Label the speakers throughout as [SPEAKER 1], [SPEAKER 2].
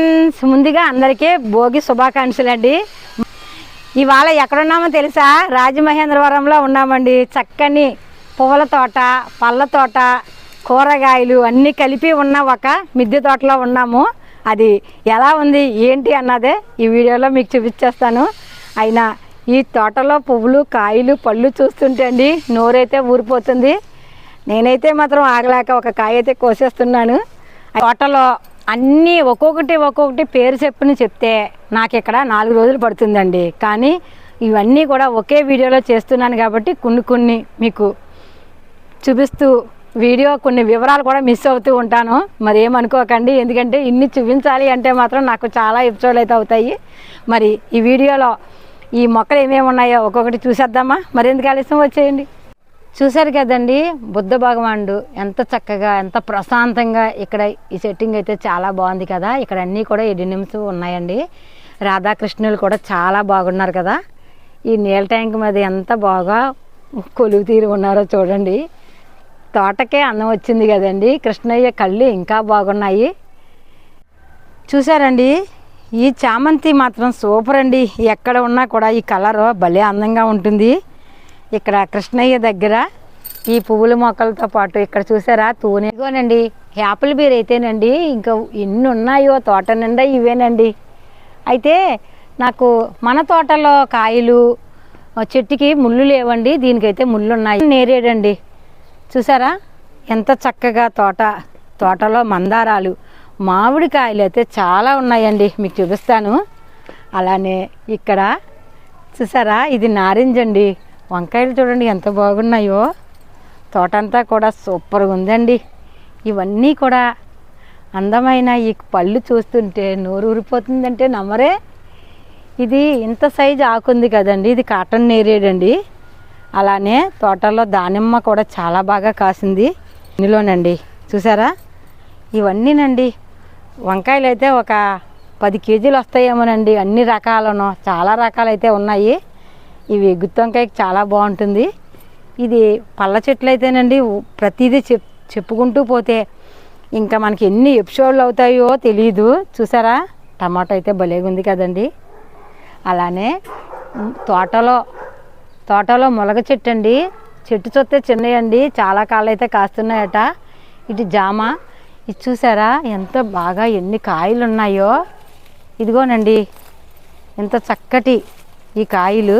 [SPEAKER 1] Friends ముందుగా అందరికీ భోగి శుభాకాంక్షలు అండి. ఇవాళ ఎక్కడున్నామో తెలుసా? రాజమహేంద్రవరంలో ఉన్నామండి. చక్కని పువ్వుల తోట పళ్ళ తోట కూరగాయలు అన్నీ కలిపి ఉన్న ఒక మిద్దె తోటలో ఉన్నాము. అది ఎలా ఉంది? ఏంటి అన్నదే ఈ వీడియోలో మీకు చూపించేస్తాను. అయినా ఈ తోటలో పువ్వులు కాయలు పళ్ళు చూస్తుంటే అండి నోరైతే ఊరిపోతుంది. నేనైతే మాత్రం ఆగలేక ఒక కాయ అయితే కోసేస్తున్నాను. ఆ తోటలో అన్నీ ఒక్కొక్కటి ఒక్కొక్కటి పేరు చెప్పుని చెప్తే నాకు ఇక్కడ నాలుగు రోజులు పడుతుందండి. కానీ ఇవన్నీ కూడా ఒకే వీడియోలో చేస్తున్నాను కాబట్టి కొన్ని కొన్ని మీకు చూపిస్తూ వీడియో కొన్ని వివరాలు కూడా మిస్ అవుతూ ఉంటాను. మరి ఏమనుకోకండి ఎందుకంటే ఇన్ని చూపించాలి అంటే మాత్రం నాకు చాలా ఎపిసోడ్లు అయితే అవుతాయి. మరి ఈ వీడియోలో ఈ మొక్కలు ఏమేమి ఉన్నాయో ఒక్కొక్కటి చూసేద్దామా? మరి ఎందుకు ఆలస్యం? వచ్చేయండి. చూశారు కదండి బుద్ధ భగవానుడు ఎంత చక్కగా ఎంత ప్రశాంతంగా ఇక్కడ ఈ సెట్టింగ్ అయితే చాలా బాగుంది కదా. ఇక్కడ అన్నీ కూడా ఎడినిమ్స్ ఉన్నాయండి. రాధాకృష్ణులు కూడా చాలా బాగున్నారు కదా. ఈ నీళ్ళ ట్యాంక్ మీద ఎంత బాగా కొలువు తీరు ఉన్నారో చూడండి. తోటకే అన్నం వచ్చింది కదండి. కృష్ణయ్య కళ్ళు ఇంకా బాగున్నాయి. చూసారండి ఈ చామంతి మాత్రం సూపర్ అండి. ఎక్కడ ఉన్నా కూడా ఈ కలర్ భలే అందంగా ఉంటుంది. ఇక్కడ కృష్ణయ్య దగ్గర ఈ పువ్వుల మొక్కలతో పాటు ఇక్కడ చూసారా తూనెగోనండి. యాపిల్ బీర్ అయితేనండి ఇంకా ఎన్ని ఉన్నాయో తోట నిండా ఇవేనండి. అయితే నాకు మన తోటలో కాయలు చెట్టుకి ముళ్ళు లేవండి దీనికైతే ముళ్ళు ఉన్నాయి నేరేడండి. చూసారా? ఎంత చక్కగా తోట తోటలో మందారాలు. మామిడికాయలు అయితే చాలా ఉన్నాయండి మీకు చూపిస్తాను. అలానే ఇక్కడ చూసారా? ఇది నారింజ అండి వంకాయలు చూడండి ఎంత బాగున్నాయో. తోటంతా కూడా సూపర్గా ఉందండి. ఇవన్నీ కూడా అందమైన ఈ పళ్ళు చూస్తుంటే నోరు ఊరిపోతుందంటే నమ్మరే. ఇది ఇంత సైజు ఆకుంది కదండి ఇది కాటన్ నేరేడండి అలానే తోటలో దానిమ్మ కూడా చాలా బాగా కాసింది. ఇందులోనండి చూసారా? ఇవన్నీనండి. వంకాయలు అయితే ఒక పది కేజీలు వస్తాయేమోనండి అన్ని రకాలను చాలా రకాలైతే ఉన్నాయి. ఇవి గుత్తి చాలా బాగుంటుంది. ఇది పళ్ళ చెట్లు అయితేనండి ప్రతిదీ చెప్ చెప్పుకుంటూ పోతే ఇంకా మనకి ఎన్ని ఎపిసోడ్లు అవుతాయో తెలియదు చూసారా? టమాటో అయితే భలేగుంది ఉంది కదండి. అలానే తోటలో తోటలో ములగ చెట్టు అండి చెట్టు చూస్తే చిన్నయండి. చాలా కాళ్ళు అయితే కాస్తున్నాయట. ఇటు జామ. ఇది చూసారా? ఎంత బాగా ఎన్ని కాయలు ఉన్నాయో ఇదిగోనండి. ఎంత చక్కటి ఈ కాయలు.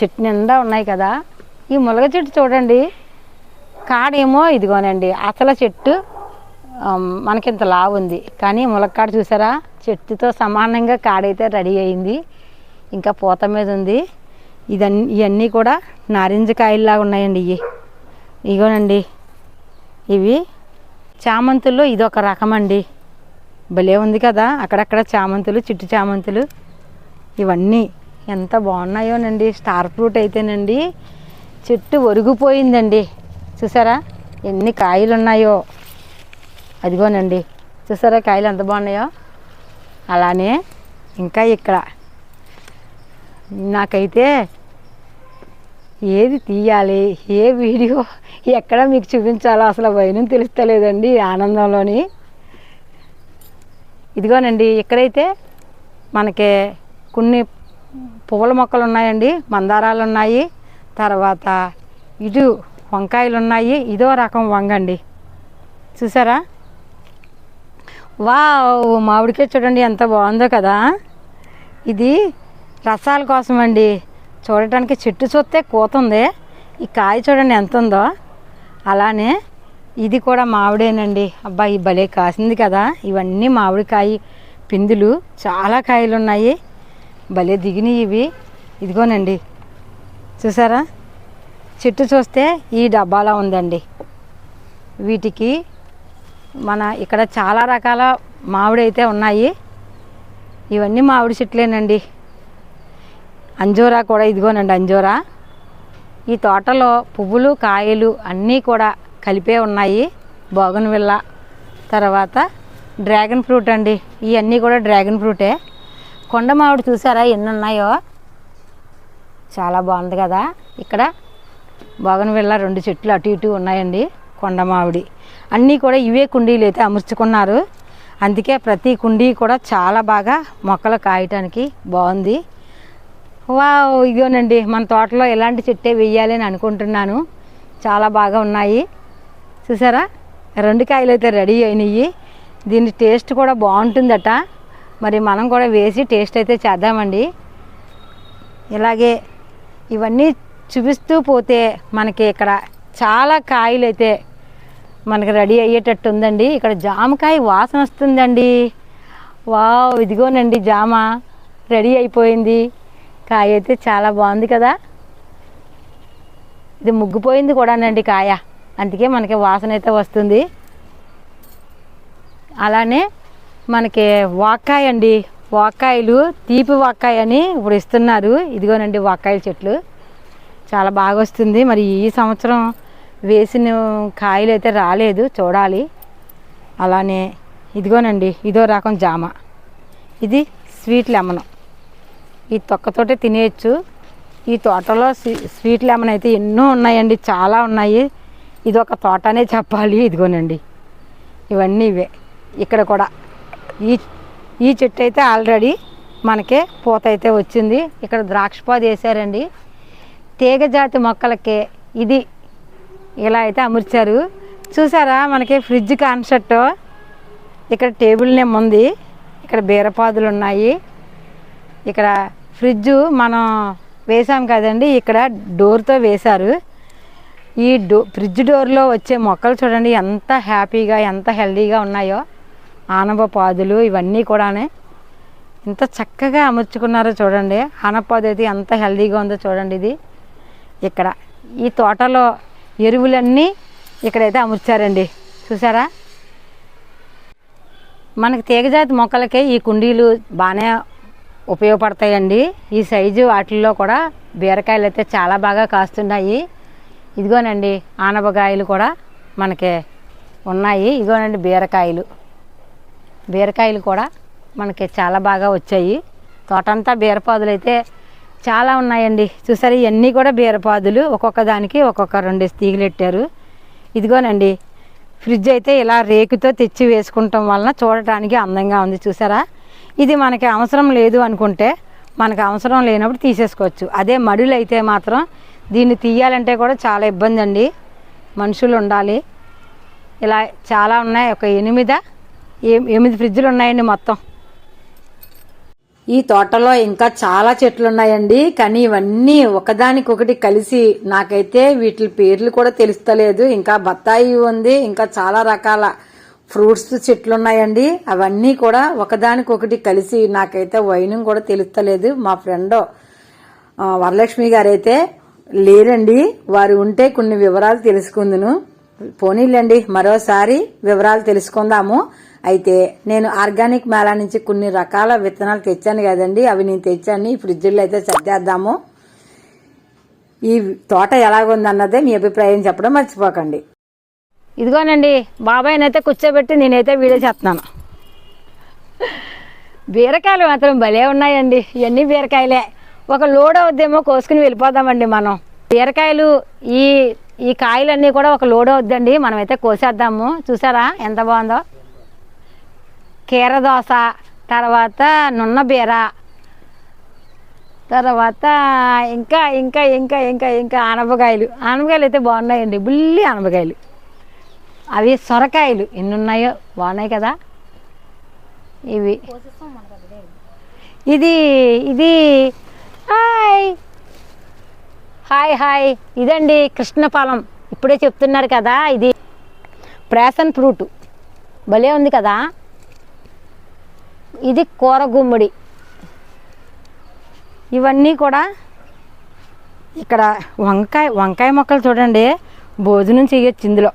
[SPEAKER 1] చెట్టు నిండా ఉన్నాయి కదా. ఈ ములగ చెట్టు చూడండి. కాడేమో ఇదిగోనండి అసలు చెట్టు మనకింత లావు ఉంది. కానీ ములక్కాడ చూసారా? చెట్టుతో సమానంగా కాడైతే రెడీ అయింది. ఇంకా పూత మీద ఉంది. ఇదన్నీ ఇవన్నీ కూడా నారింజ కాయల్లాగా ఉన్నాయండి ఇవి ఇగోనండి. ఇవి చామంతుల్లో ఇదొక రకం అండి భలే ఉంది కదా. అక్కడక్కడ చామంతులు చిట్టు చామంతులు ఇవన్నీ. ఎంత బాగున్నాయోనండి. స్టార్ ఫ్రూట్ అయితేనండి. చెట్టు ఒరిగిపోయిందండి. చూసారా? ఎన్ని కాయలు ఉన్నాయో అదిగోనండి. చూసారా కాయలు ఎంత బాగున్నాయో? అలానే ఇంకా ఇక్కడ. నాకైతే ఏది తీయాలి? ఏ వీడియో ఎక్కడ మీకు చూపించాలో అసలు వైనం తెలుస్తలేదండి ఆనందంలోని. ఇదిగోనండి ఇక్కడైతే మనకి కొన్ని పువ్వుల మొక్కలు ఉన్నాయండి మందారాలు ఉన్నాయి తర్వాత ఇటు వంకాయలు ఉన్నాయి ఇదో రకం వంగండి. చూసారా? వావ్ మామిడికాయ చూడండి ఎంత బాగుందో కదా. ఇది రసాల కోసం అండి చూడటానికి చెట్టు చూస్తే కూతుంది. ఈ కాయ చూడండి ఎంత ఉందో. అలానే ఇది కూడా మామిడేనండి. అబ్బా ఈ భలే కాసింది కదా. ఇవన్నీ మామిడికాయ పిందులు. చాలా కాయలు ఉన్నాయి భలే దిగినాయి ఇవి. ఇదిగోనండి. చూసారా? చెట్టు చూస్తే ఈ డబ్బాలో ఉందండి. వీటికి మన ఇక్కడ చాలా రకాల మామిడి అయితే ఉన్నాయి. ఇవన్నీ మామిడి చెట్లేనండి. అంజోరా కూడా ఇదిగోనండి అంజోరా. ఈ తోటలో పువ్వులు కాయలు అన్నీ కూడా కలిపే ఉన్నాయి. బోగన్విల్ల తర్వాత డ్రాగన్ ఫ్రూట్ అండి. ఇవన్నీ కూడా డ్రాగన్ ఫ్రూటే. కొండ మామిడి చూసారా? ఎన్ని ఉన్నాయో చాలా బాగుంది కదా. ఇక్కడ బోగన్విల్ల రెండు చెట్లు అటు ఇటు ఉన్నాయండి కొండ మామిడి. అన్నీ కూడా ఇవే కుండీలు అయితే అమర్చుకున్నారు. అందుకే ప్రతి కుండీ కూడా చాలా బాగా మొక్కలు కాయటానికి బాగుంది. వా ఇదిగోనండి మన తోటలో ఎలాంటి చెట్టే వేయాలి అని అనుకుంటున్నాను. చాలా బాగా ఉన్నాయి. చూసారా? రెండు కాయలు అయితే రెడీ అయినాయి. దీని టేస్ట్ కూడా బాగుంటుందట. మరి మనం కూడా వేసి టేస్ట్ అయితే చేద్దామండి. ఇలాగే ఇవన్నీ చూపిస్తూ పోతే మనకి ఇక్కడ చాలా కాయలు అయితే మనకి రెడీ అయ్యేటట్టు ఉందండి ఇక్కడ జామకాయ వాసన వస్తుందండి. వావ్ ఇదిగోనండి జామ. రెడీ అయిపోయింది. కాయ అయితే చాలా బాగుంది కదా. ఇది ముగ్గిపోయింది కూడానండి కాయ. అందుకే మనకి వాసన అయితే వస్తుంది. అలానే మనకి వాకాయ అండి. వాకాయలు తీపి వాకాయ అని ఇప్పుడు ఇస్తున్నారు. ఇదిగోనండి వాకాయల చెట్లు. చాలా బాగా వస్తుంది మరి ఈ సంవత్సరం వేసిన కాయలు అయితే రాలేదు. చూడాలి. అలానే ఇదిగోనండి ఇదో రకం జామ. ఇది స్వీట్ లెమన్. ఈ తొక్కతోటే తినేయచ్చు. ఈ తోటలో స్వీట్ లెమన్ అయితే ఎన్నో ఉన్నాయండి. చాలా ఉన్నాయి. ఇది ఒక తోటనే చెప్పాలి. ఇదిగోనండి. ఇవన్నీ ఇవే. ఇక్కడ కూడా ఈ ఈ చెట్టు అయితే ఆల్రెడీ మనకి పూత అయితే వచ్చింది. ఇక్కడ ద్రాక్ష పాదు వేసారండి. తీగ జాతి మొక్కలకి ఇది ఇలా అయితే అమర్చారు. చూసారా మనకి ఫ్రిడ్జ్ కాన్సెప్ట్ ఇక్కడ టేబుల్ నేమ్ ఉంది. ఇక్కడ బీరపాదులు ఉన్నాయి. ఇక్కడ ఫ్రిడ్జ్ మనం వేసాం కదండి ఇక్కడ డోర్తో వేశారు. ఈ డో ఫ్రిడ్జ్ డోర్లో వచ్చే మొక్కలు చూడండి ఎంత హ్యాపీగా ఎంత హెల్దీగా ఉన్నాయో. ఆనవపాదులు ఇవన్నీ కూడానే ఎంత చక్కగా అమర్చుకున్నారో చూడండి. ఆనపాదు అయితే ఎంత హెల్దీగా ఉందో చూడండి ఇది. ఇక్కడ ఈ తోటలో ఎరువులన్నీ ఇక్కడైతే అమర్చారండి. చూసారా? మనకి తీగజాతి మొక్కలకే ఈ కుండీలు బాగానే ఉపయోగపడతాయండి. ఈ సైజు వాటిల్లో కూడా బీరకాయలు అయితే చాలా బాగా కాస్తున్నాయి. ఇదిగోనండి ఆనపకాయలు కూడా మనకి ఉన్నాయి. ఇదిగోనండి బీరకాయలు. బీరకాయలు కూడా మనకి చాలా బాగా వచ్చాయి. తోటంతా బీరపాదులు అయితే చాలా ఉన్నాయండి. చూసారు ఇవన్నీ కూడా బీరపాదులు. ఒక్కొక్క దానికి ఒక్కొక్క రెండు తీగలు పెట్టారు ఇదిగోనండి ఫ్రిడ్జ్ అయితే ఇలా రేకుతో తెచ్చి వేసుకుంటాం వలన చూడటానికి అందంగా ఉంది. చూసారా ఇది మనకి అవసరం లేదు అనుకుంటే మనకు అవసరం లేనప్పుడు తీసేసుకోవచ్చు. అదే మడులు అయితే మాత్రం దీన్ని తీయాలంటే కూడా చాలా ఇబ్బంది అండి మనుషులు ఉండాలి. ఇలా చాలా ఉన్నాయి. ఒక ఎనిమిదా ఎనిమిది ఫ్రిడ్జ్లు ఉన్నాయండి మొత్తం? ఈ తోటలో ఇంకా చాలా చెట్లు ఉన్నాయండి కానీ ఇవన్నీ ఒకదానికొకటి కలిసి నాకైతే వీటి పేర్లు కూడా తెలుస్తలేదు. ఇంకా బత్తాయి ఉంది ఇంకా చాలా రకాల ఫ్రూట్స్ చెట్లు ఉన్నాయండి అవన్నీ కూడా ఒకదానికొకటి కలిసి నాకైతే వైనం కూడా తెలుస్తలేదు. మా ఫ్రెండ్ వరలక్ష్మి గారైతే లేరండి వారు ఉంటే కొన్ని వివరాలు తెలుసుకుందును. పోనీలేండి మరోసారి వివరాలు తెలుసుకుందాము. అయితే నేను ఆర్గానిక్ మేళా నుంచి కొన్ని రకాల విత్తనాలు తెచ్చాను కదండి. అవి నేను తెచ్చాను. ఈ ఫ్రిడ్జ్లో అయితే సర్దేద్దాము. ఈ తోట ఎలాగుందన్నదే మీ అభిప్రాయం చెప్పడం మర్చిపోకండి. ఇదిగోనండి బాబాయ్నైతే కూర్చోబెట్టి నేనైతే వీడియో చేస్తున్నాను. బీరకాయలు మాత్రం భలే ఉన్నాయండి. ఇవన్నీ బీరకాయలే. ఒక లోడ్ అవుద్దేమో కోసుకుని వెళ్ళిపోదామండి మనం. బీరకాయలు ఈ ఈ కాయలన్నీ కూడా ఒక లోడ్ అవుద్దండి. మనమైతే కోసేద్దాము. చూసారా? ఎంత బాగుందో? కీరదోస తర్వాత నున్న బీర తర్వాత ఇంకా ఇంకా ఇంకా ఇంకా ఇంకా ఆనపకాయలు. ఆనపకాయలు అయితే బాగున్నాయండి. బుల్లి ఆనపకాయలు. అవి సొరకాయలు. ఎన్ని ఉన్నాయో బాగున్నాయి కదా. ఇవి. ఇది ఇది హాయ్. Hi hi. ఇదండి కృష్ణఫలం. ఇప్పుడే చెప్తున్నారు కదా ఇది. Passion fruit. భలే ఉంది కదా. ఇది కూర గుమ్మడి. ఇవన్నీ కూడా ఇక్కడ వంకాయ వంకాయ మొక్కలు చూడండి. భోజనం చేయొచ్చు ఇందులో.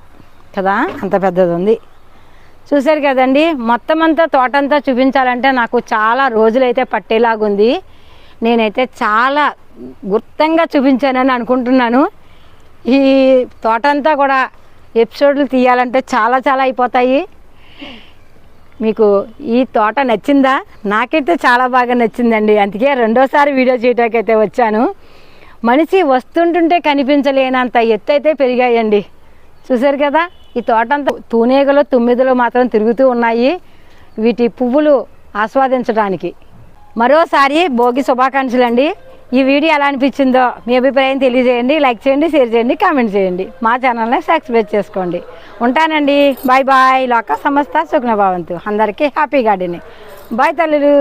[SPEAKER 1] కదా? అంత పెద్దది ఉంది. చూశారు కదండి? మొత్తం అంతా తోటంతా చూపించాలంటే నాకు చాలా రోజులైతే పట్టేలాగుంది. నేనైతే చాలా గుర్తంగా చూపించానని అనుకుంటున్నాను. ఈ తోటంతా కూడా ఎపిసోడ్లు తీయాలంటే చాలా చాలా అయిపోతాయి. మీకు ఈ తోట నచ్చిందా? నాకైతే చాలా బాగా నచ్చిందండి. అందుకే రెండోసారి వీడియో చేయటాకైతే వచ్చాను. మనిషి వస్తుంటుంటే కనిపించలేనంత ఎత్తు అయితే పెరిగాయండి. చూసారు కదా? ఈ తోట అంతా తూనేగలు తుమ్మిదలు మాత్రం తిరుగుతూ ఉన్నాయి. వీటి పువ్వులు ఆస్వాదించడానికి మరోసారి భోగి శుభాకాంక్షలు అండి ఈ వీడియో ఎలా అనిపించిందో మీ అభిప్రాయం తెలియజేయండి లైక్ చేయండి షేర్ చేయండి కామెంట్ చేయండి. మా ఛానల్ని సబ్స్క్రైబ్ చేసుకోండి. ఉంటానండి. Bye bye. లోక సమస్త సుఖ్నభావంతు అందరికీ హ్యాపీ గార్డెన్ బాయ్ తల్లులు.